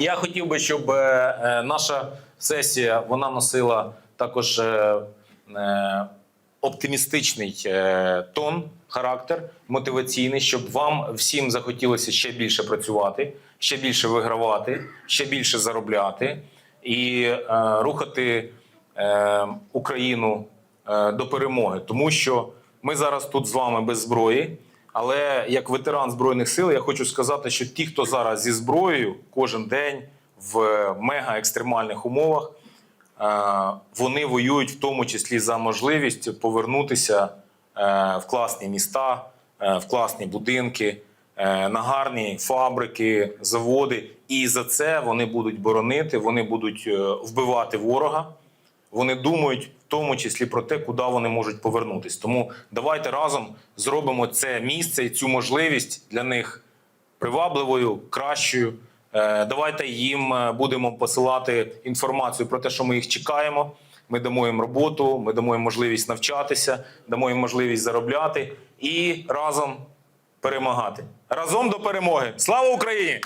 Я хотів би, щоб е, е, наша сесія вона носила також е, оптимістичний тон, характер, мотиваційний, щоб вам всім захотілося ще більше працювати, ще більше вигравати, ще більше заробляти і рухати Україну до перемоги, тому що ми зараз тут з вами без зброї. Але як ветеран збройних сил, я хочу сказати, що ті, хто зараз зі зброєю кожен день в мега екстремальних умовах, е, вони воюють в тому числі за можливість повернутися е, в класні міста, е, в класні будинки, на гарні фабрики, заводи. І за це вони будуть боронити, вони будуть вбивати ворога. Вони думають в тому числі про те, куди вони можуть повернутись. Тому давайте разом зробимо це місце і цю можливість для них привабливою, кращою. Е, Давайте їм е, будемо посилати інформацію про те, що ми їх чекаємо. Ми дамо їм роботу, ми дамо їм можливість навчатися, дамо їм можливість заробляти і разом перемагати. Разом до перемоги. Слава Україні!